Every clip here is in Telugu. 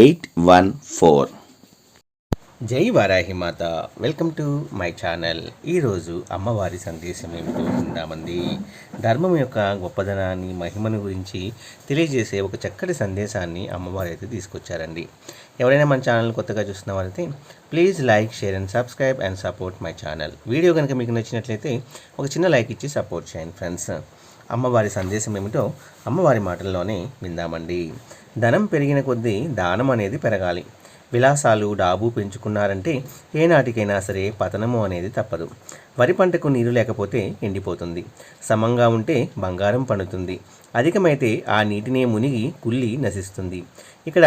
eight one four. జై Varahi Mata. Welcome to my channel. ఈరోజు అమ్మవారి సందేశం ఏమిటో ఉందామంది ధర్మం యొక్క గొప్పదనాన్ని మహిమను గురించి తెలియజేసే ఒక చక్కటి సందేశాన్ని అమ్మవారు అయితే తీసుకొచ్చారండి. ఎవరైనా మన ఛానల్ కొత్తగా చూస్తున్న వారైతే please like share and subscribe and support my channel. Video కనుక మీకు నచ్చినట్లయితే ఒక చిన్న లైక్ ఇచ్చి సపోర్ట్ చేయండి ఫ్రెండ్స్. అమ్మవారి సందేశం ఏమిటో అమ్మవారి మాటల్లోనే విందామండి. ధనం పెరిగిన కొద్దీ దానం అనేది పెరగాలి. విలాసాలు డాబు పెంచుకున్నారంటే ఏనాటికైనా సరే పతనము అనేది తప్పదు. వరి పంటకు నీరు లేకపోతే ఎండిపోతుంది. సమంగా ఉంటే బంగారం పండుతుంది. అధికమైతే ఆ నీటినే మునిగి కుళ్ళి నశిస్తుంది. ఇక్కడ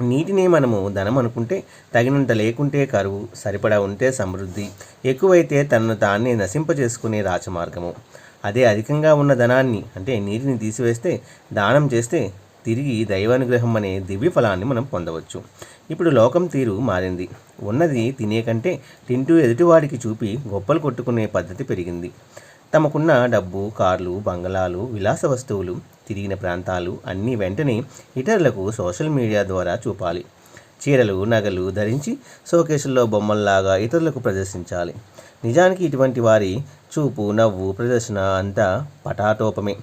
నీటిని మనము ధనం అనుకుంటే తగినంత లేకుంటే కరువు సరిపడా ఉంటే సమృద్ధి ఎక్కువైతే తనను తానే నశింపజేసుకునే రాచమార్గము. అదే అధికంగా ఉన్న ధనాన్ని అంటే నీటిని తీసివేస్తే దానం చేస్తే తిరిగి దైవానుగ్రహం అనే దివ్య ఫలాన్ని మనం పొందవచ్చు. ఇప్పుడు లోకం తీరు మారింది. ఉన్నది తినే కంటే తింటూ ఎదుటివాడికి చూపి గొప్పలు కొట్టుకునే పద్ధతి పెరిగింది. తమకున్న డబ్బు కార్లు బంగళాలు విలాస వస్తువులు తిరిగిన ప్రాంతాలు అన్నీ వెంటనే ఇతరులకు సోషల్ మీడియా ద్వారా చూపాలి. చీరలు నగలు ధరించి షోకేసుల్లో బొమ్మల్లాగా ఇతరులకు ప్రదర్శించాలి. నిజానికి ఇటువంటి వారి చూపు నవ్వు ప్రదర్శన అంతా పటాటోపమే.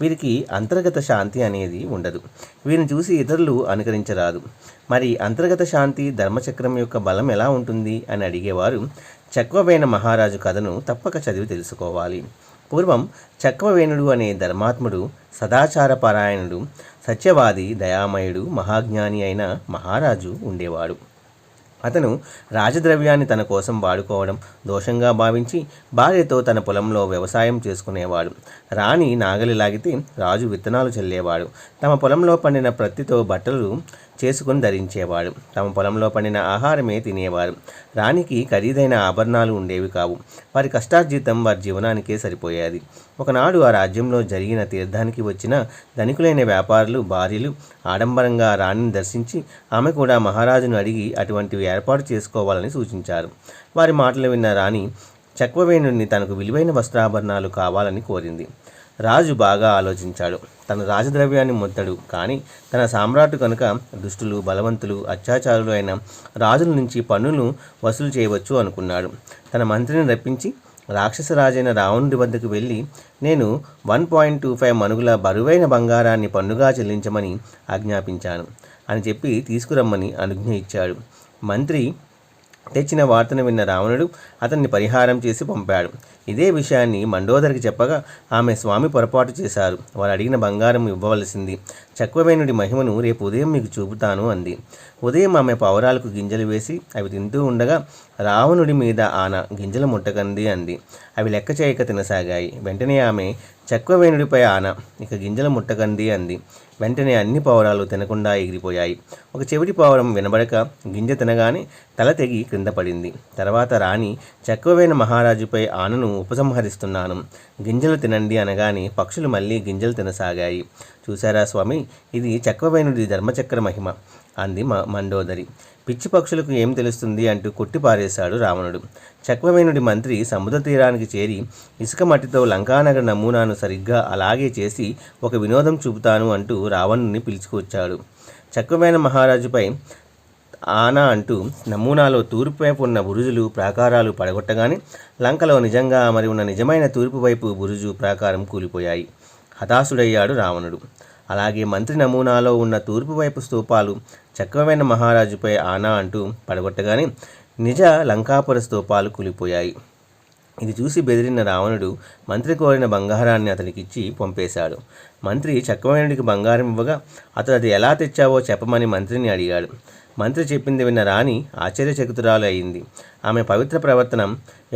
వీరికి అంతర్గత శాంతి అనేది ఉండదు. వీరిని చూసి ఇతరులు అనుకరించరాదు. మరి అంతర్గత శాంతి ధర్మచక్రం యొక్క బలం ఎలా ఉంటుంది అని అడిగేవారు చక్వవేణ మహారాజు కథను తప్పక చదివి తెలుసుకోవాలి. పూర్వం చక్వవేణుడు అనే ధర్మాత్ముడు సదాచార పారాయణుడు సత్యవాది దయామయుడు మహాజ్ఞాని అయిన మహారాజు ఉండేవాడు. అతను రాజద్రవ్యాన్ని తన కోసం వాడుకోవడం దోషంగా భావించి భార్యతో తన పొలంలో వ్యవసాయం చేసుకునేవాడు. రాణి నాగలి లాగితే రాజు విత్తనాలు చల్లేవాడు. తమ పొలంలో పండిన ప్రత్తితో బట్టలు చేసుకుని ధరించేవాడు. తమ పొలంలో పండిన ఆహారమే తినేవారు. రాణికి ఖరీదైన ఆభరణాలు ఉండేవి కావు. వారి కష్టార్జితం వారి జీవనానికే సరిపోయేది. ఒకనాడు ఆ రాజ్యంలో జరిగిన తీర్థానికి వచ్చిన ధనికులైన వ్యాపారులు భార్యలు ఆడంబరంగా రాణిని దర్శించి ఆమె కూడా మహారాజును అడిగి అటువంటివి ఏర్పాటు చేసుకోవాలని సూచించారు. వారి మాటలు విన్న రాణి చక్వవేణుణ్ణి తనకు విలువైన వస్త్రాభరణాలు కావాలని కోరింది. రాజు బాగా ఆలోచించాడు. తన రాజద్రవ్యాన్ని మొత్తడు. కానీ తన సామ్రాట్ కనుక దుష్టులు బలవంతులు అత్యాచారులు అయిన రాజుల నుంచి పన్నులను వసూలు చేయవచ్చు అనుకున్నాడు. తన మంత్రిని రప్పించి రాక్షస రాజైన రావణుడి వద్దకు వెళ్ళి నేను వన్ పాయింట్ టూ ఫైవ్ మనుగుల బరువైన బంగారాన్ని పన్నుగా చెల్లించమని ఆజ్ఞాపించాను అని చెప్పి తీసుకురమ్మని అనుజ్ఞ ఇచ్చాడు. మంత్రి తెచ్చిన వార్తను విన్న రావణుడు అతన్ని పరిహారం చేసి పంపాడు. ఇదే విషయాన్ని మండోదరికి చెప్పగా ఆమె స్వామి పొరపాటు చేశారు. వారు అడిగిన బంగారం ఇవ్వవలసింది. చక్రవేణుడి మహిమను రేపు ఉదయం మీకు చూపుతాను అంది. ఉదయం ఆమె పౌరాలకు గింజలు వేసి అవి తింటూ ఉండగా రావణుడి మీద ఆన గింజలు ముట్టకంది అంది. అవి లెక్క చేయక తినసాగాయి. వెంటనే ఆమె చక్వవేణుడిపై ఆన ఇక గింజలు ముట్టకంది అంది. వెంటనే అన్ని పౌరాలు తినకుండా ఎగిరిపోయాయి. ఒక చెవిటి పౌరం వినబడక గింజ తినగానే తల తెగి క్రింద పడింది. తర్వాత రాణి చక్రవేణ మహారాజుపై ఆనను ఉపసంహరిస్తున్నాను. గింజలు తినండి అనగానే పక్షులు మళ్ళీ గింజలు తినసాగాయి. చూసారా స్వామి? ఇది చక్రవేణుడి ధర్మచక్ర మహిమ. అంది మ మండోదరి. పిచ్చి పక్షులకు ఏం తెలుస్తుంది అంటూ కొట్టిపారేశాడు రావణుడు. చక్రమేనుడి మంత్రి సముద్ర తీరానికి చేరి ఇసుక మట్టితో లంకానగర్ నమూనాను సరిగ్గా అలాగే చేసి ఒక వినోదం చూపుతాను అంటూ రావణుని పిలుచుకొచ్చాడు చక్వవేణ మహారాజుపై ఆనా అంటూ నమూనాలో తూర్పు వైపు ఉన్న బురుజులు ప్రాకారాలు పడగొట్టగానే లంకలో నిజంగా మరి ఉన్న నిజమైన తూర్పు వైపు బురుజు ప్రాకారం కూలిపోయాయి. హతాశుడయ్యాడు రావణుడు. అలాగే మంత్రి నమూనాలో ఉన్న తూర్పు వైపు స్తూపాలు చక్రమైన మహారాజుపై ఆనా అంటూ పడగొట్టగానే నిజ లంకాపుర స్తూపాలు కూలిపోయాయి. ఇది చూసి బెదిరిన రావణుడు మంత్రి కోరిన బంగారాన్ని అతనికిచ్చి పంపేశాడు. మంత్రి చక్రవేణుడికి బంగారం ఇవ్వగా అతడు అది ఎలా తెచ్చావో చెప్పమని మంత్రిని అడిగాడు. మంత్రి చెప్పింది విన్న రాణి ఆశ్చర్యచకితురాలు అయింది. ఆమె పవిత్ర ప్రవర్తన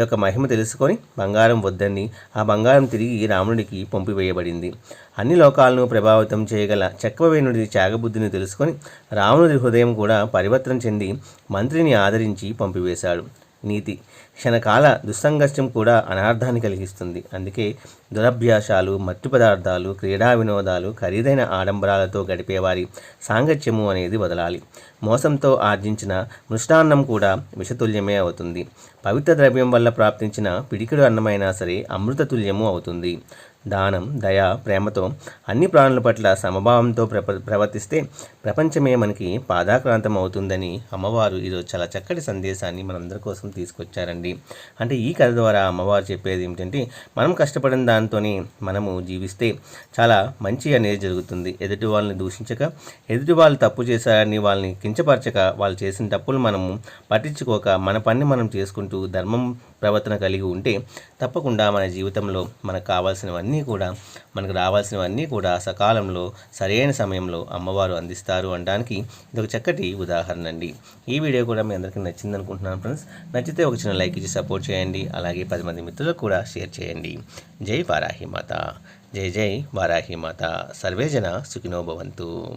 యొక్క మహిమ తెలుసుకొని బంగారం వద్దని ఆ బంగారం తిరిగి రాముడికి పంపివేయబడింది. అన్ని లోకాలను ప్రభావితం చేయగల చక్రవేణుడి త్యాగబుద్ధిని తెలుసుకొని రావణుడి హృదయం కూడా పరివర్తన చెంది మంత్రిని ఆదరించి పంపివేశాడు. నీతి. క్షణకాల దుస్సంగత్యం కూడా అనార్థాన్ని కలిగిస్తుంది. అందుకే దురభ్యాసాలు మత్తు పదార్థాలు క్రీడా వినోదాలు ఖరీదైన ఆడంబరాలతో గడిపేవారి సాంగత్యము అనేది వదలాలి. మోసంతో ఆర్జించిన మృష్టాన్నం కూడా విషతుల్యమే అవుతుంది. పవిత్ర ద్రవ్యం వల్ల ప్రాప్తించిన పిడికిడు అన్నమైనా సరే అమృతతుల్యము అవుతుంది. దానం దయ ప్రేమతో అన్ని ప్రాణుల పట్ల సమభావంతో ప్రప ప్రవర్తిస్తే ప్రపంచమే మనకి పాదాక్రాంతం అవుతుందని అమ్మవారు ఈరోజు చాలా చక్కటి సందేశాన్ని మనందరి కోసం తీసుకొచ్చారండి. అంటే ఈ కథ ద్వారా అమ్మవారు చెప్పేది ఏమిటంటే మనం కష్టపడిన దాంతో మనము జీవిస్తే చాలా మంచి అనేది జరుగుతుంది. ఎదుటి వాళ్ళని దూషించక ఎదుటి వాళ్ళు తప్పు చేశారని వాళ్ళని కించపరచక వాళ్ళు చేసిన తప్పులు మనము పట్టించుకోక మన పని మనం చేసుకుంటూ ధర్మం ప్రవర్తన కలిగి ఉంటే తప్పకుండా మన జీవితంలో మనకు కావాల్సినవన్నీ కూడా మనకు రావాల్సినవన్నీ కూడా సకాలంలో సరైన సమయంలో అమ్మవారు అందిస్తారు అనడానికి ఇది ఒక చక్కటి ఉదాహరణ అండి. ఈ వీడియో కూడా మీ అందరికీ నచ్చింది అనుకుంటున్నాను ఫ్రెండ్స్. నచ్చితే ఒక చిన్న లైక్ ఇచ్చి సపోర్ట్ చేయండి. అలాగే పది మంది మిత్రులకు కూడా షేర్ చేయండి. జై వారాహి మాత. జై జై వారాహి మాత. సర్వే జన సుఖినో భవంతు.